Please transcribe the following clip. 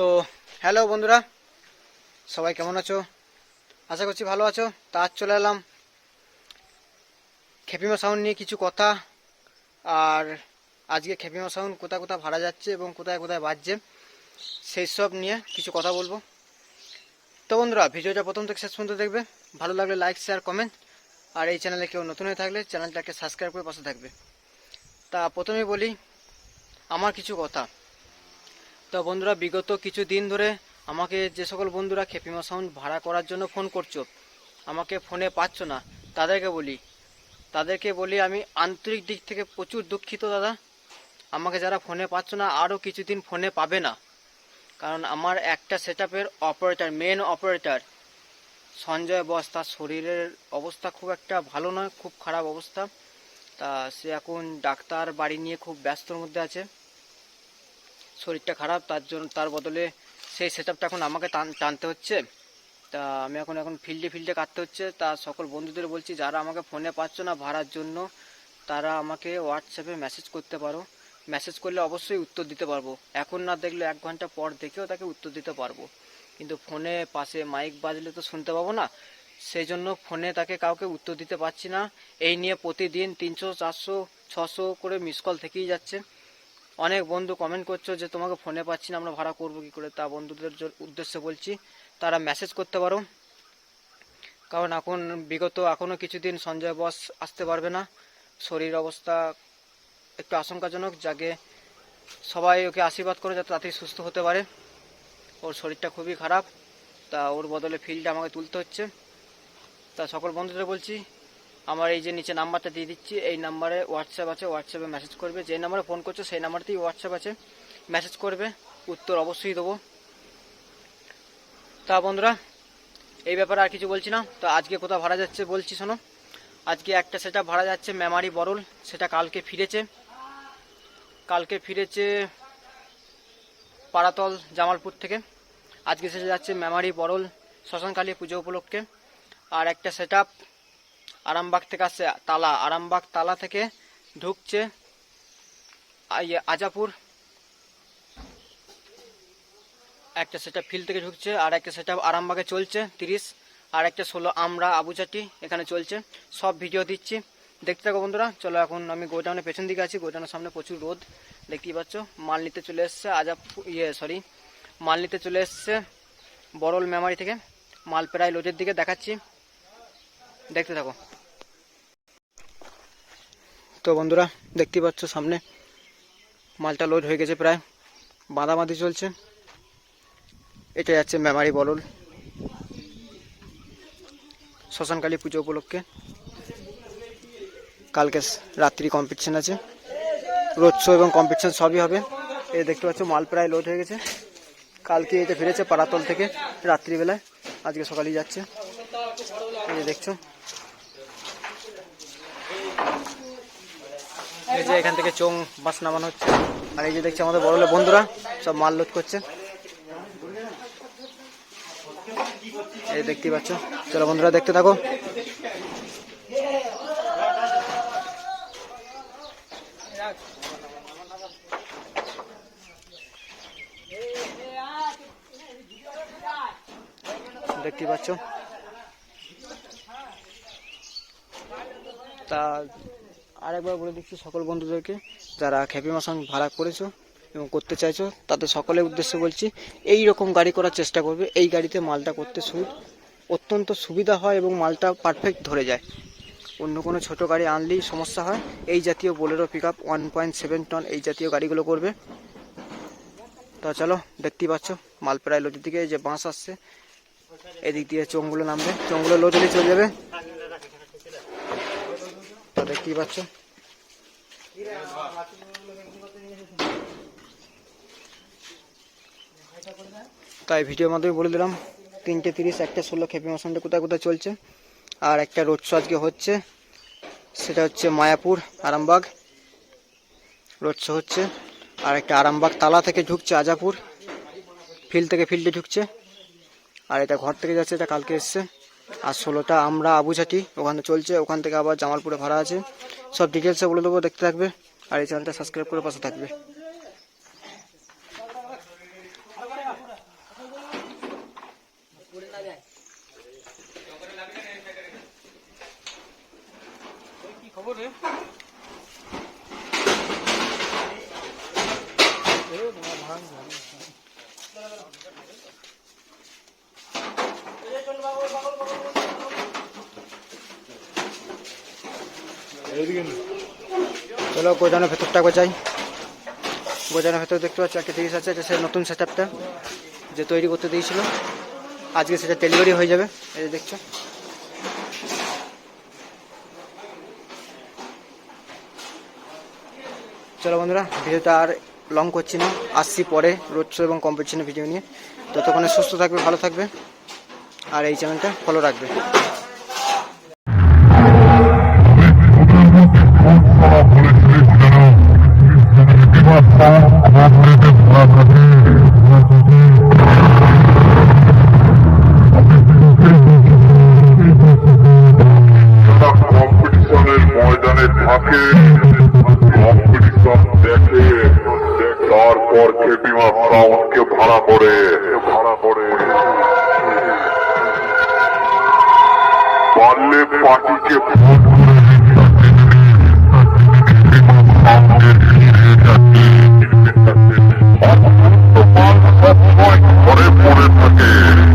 তো হ্যালো বন্ধুরা। সবাই কেমন আছো? আশা করছি ভালো আছো। তা আজ চলে এলাম খেপিমা সাউন্ড নিয়ে কিছু কথা। আর আজকে খেপিমা সাউন্ড কোথায় কোথায় ভাড়া যাচ্ছে এবং কোথায় কোথায় বাজছে, সেই সব নিয়ে কিছু কথা বলব। তো বন্ধুরা, ভিডিওটা প্রথম থেকে শেষ পর্যন্ত দেখবে। ভালো লাগলে লাইক শেয়ার কমেন্ট আর এই চ্যানেলে কেউ নতুন হয়ে থাকলে চ্যানেলটাকে সাবস্ক্রাইব করে পাশে থাকবে। তা প্রথমেই বলি, আমার কিছু কথা। তো বন্ধুরা, বিগত কিছু দিন ধরে আমাকে যে সকল বন্ধুরা খেপিমা সাউন্ড ভাড়া করার জন্য ফোন করছ, আমাকে ফোনে পাচ্ছ না, তাদেরকে বলি। তাদেরকে বলি, আমি আন্তরিক দিক থেকে প্রচুর দুঃখিত দাদা। আমাকে যারা ফোনে পাচ্ছ না, আরও কিছুদিন ফোনে পাবে না। কারণ আমার একটা set operator main operator Sanjay boss, তার শরীরের অবস্থা খুব একটা ভালো নয়, খুব খারাপ অবস্থা। তা সে এখন ডাক্তার বাড়ি নিয়ে খুব ব্যস্তর মধ্যে আছে। শরীরটা খারাপ, তার জন্য, তার বদলে সেই সেট এখন আমাকে টান, টানতে হচ্ছে। তা আমি এখন এখন ফিল্ডে ফিল্ডে কাটতে হচ্ছে। তা সকল বন্ধুদের বলছি, যারা আমাকে ফোনে পাচ্ছ না ভাড়ার জন্য, তারা আমাকে হোয়াটসঅ্যাপে মেসেজ করতে পারো। মেসেজ করলে অবশ্যই উত্তর দিতে পারব। এখন না দেখলে এক ঘণ্টা পর দেখেও তাকে উত্তর দিতে পারব। কিন্তু ফোনে পাশে মাইক বাজলে তো শুনতে পাবো না। সেই জন্য ফোনে তাকে কাউকে উত্তর দিতে পারছি না। এই নিয়ে প্রতিদিন তিনশো, চারশো, ছশো করে মিস কল থেকেই যাচ্ছে। অনেক বন্ধু কমেন্ট করছ যে, তোমাকে ফোনে পাচ্ছি না, আমরা ভাড়া করব কী করে? তা বন্ধুদের উদ্দেশ্যে বলছি, তারা মেসেজ করতে পারো। কারণ এখন বিগত, এখনও কিছুদিন সঞ্জয় বস আসতে পারবে না। শরীর অবস্থা একটু আশঙ্কাজনক, যাকে সবাই ওকে আশীর্বাদ করে যাতে তাড়াতাড়ি সুস্থ হতে পারে। ওর শরীরটা খুবই খারাপ, তা ওর বদলে ফিল্ড আমাকে তুলতে হচ্ছে। তা সকল বন্ধুদের বলছি আমার এই যে নিচে নাম্বারটা দিয়ে দিচ্ছি, এই নাম্বারে হোয়াটসঅ্যাপ আছে হোয়াটসঅ্যাপে মেসেজ করবে। যে নাম্বারে ফোন করছ, সেই নাম্বারতেই হোয়াটসঅ্যাপ আছে। মেসেজ করবে, উত্তর অবশ্যই দেবো। তা বন্ধুরা, এই ব্যাপারে আর কিছু বলছি না। তো আজকে কোথাও ভাড়া যাচ্ছে বলছি, শোনো। আজকে একটা সেটা ভাড়া যাচ্ছে মেমারি বরল, সেটা কালকে ফিরেছে। কালকে ফিরেছে পাড়াতল, জামালপুর থেকে। আজকে সেটা যাচ্ছে মেমারি বরল, শ্মশানকালী পুজো উপলক্ষে। আর একটা সেট আরামবাগ থেকে আসছে তালা। আরামবাগ তালা থেকে ঢুকছে আজাপুর। একটা সেটা ফিল্ড থেকে ঢুকছে, আর একটা সেটা আরামবাগে চলছে, তিরিশ। আর একটা ষোলো আমরা আবুচাটি এখানে চলছে। সব ভিডিও দিচ্ছি। দেখতে থাকো বন্ধুরা, চলো এখন আমি গোডাউনের পেছন দিকে আছি। গোডাউনের সামনে প্রচুর রোদ, দেখতেই পাচ্ছ। মাল নিতে চলে এসছে আজাপুর ইয়ে সরি মাল নিতে চলে এসছে বরল মেমারি থেকে। মাল প্রায় লোডের দিকে দেখাচ্ছি। দেখতে থাকো। তো বন্ধুরা, দেখতেই পাচ্ছ সামনে। মালটা লোড হয়ে গেছে প্রায়। বাঁধাবাঁধি চলছে। এটা যাচ্ছে মেমারি বলল শ্মশানকালী পুজো উপলক্ষে। কালকে রাত্রি কম্পিটিশন আছে। রোড শো এবং কম্পিটিশন সবই হবে। এই দেখতে পাচ্ছ, মাল প্রায় লোড হয়ে গেছে। কালকে এটা ফিরেছে পাড়াতল থেকে রাত্রিবেলায়। আজকে সকালেই যাচ্ছে। এই দেখছ যে এখান থেকে চোং বাস নামানো হচ্ছে। আর এই যে দেখছি আমাদের বড় বন্ধুরা, সব মাল লোড করছে। এই দেখতে পাচ্ছ। চলো বন্ধুরা, দেখতে থাকো। দেখতে পাচ্ছ। তা আরেকবার বলে দিচ্ছি সকল বন্ধুদেরকে, যারা খ্যাপি মাসান ভাড়া করেছ এবং করতে চাইছো, তাদের সকলের উদ্দেশ্যে বলছি, এই রকম গাড়ি করার চেষ্টা করবে। এই গাড়িতে মালটা করতে সু, অত্যন্ত সুবিধা হয় এবং মালটা পারফেক্ট ধরে যায়। অন্য কোনো ছোট গাড়ি আনলেই সমস্যা হয়। এই জাতীয় Bolero pick up one point seven ton এই জাতীয় গাড়িগুলো করবে। তা চলো, দেখতেই পাচ্ছ, মাল প্রায় লোডের দিকে যে বাঁশ আসছে। এদিক দিয়ে চোঙগুলো নামবে। চোঙগুলো লোড হলে চলে যাবে। তা দেখতেই পাচ্ছ তাই ভিডিওর মাধ্যমে বলে দিলাম তিনটে তিরিশ একটা ষোলো খেপি মশনটা কোথায় কোথায় চলছে আর একটা রোড শো আজকে হচ্ছে সেটা হচ্ছে মায়াপুর আরামবাগ। রোড শো হচ্ছে আর একটা আরামবাগ তালা থেকে ঢুকছে আজাপুর ফিল্ড থেকে ফিল্ডে ঢুকছে আর এটা ঘর থেকে যাচ্ছে এটা কালকে এসছে। আর ষোলোটা আমরা আবুঝাটি ওখানে চলছে ওখান থেকে আবার জামালপুরে ভাড়া আছে। सब डिटेल्स बोले देव देखते थकबे और चैनल सबसक्राइब कर पास Thank. চলো গোজানোর ভেতরটা গোজাই গোজানোর ভেতর দেখতে পাচ্ছি একটা জিনিস আছে, এটা সে নতুন সেট যে তৈরি করতে দিয়েছিল। আজকে সেটা ডেলিভারি হয়ে যাবে, এই দেখছ। চলো বন্ধুরা, ভিডিওটা আর লং করছি না, আসছি পরে রোড শো এবং কম্পিটিশনের ভিডিও নিয়ে। ততক্ষণে সুস্থ থাকবে, ভালো থাকবে, আর এই চ্যানেলটা ফলো রাখবে। পারলে পার্টিকে ভোট করে ঘরে পড়ে থাকে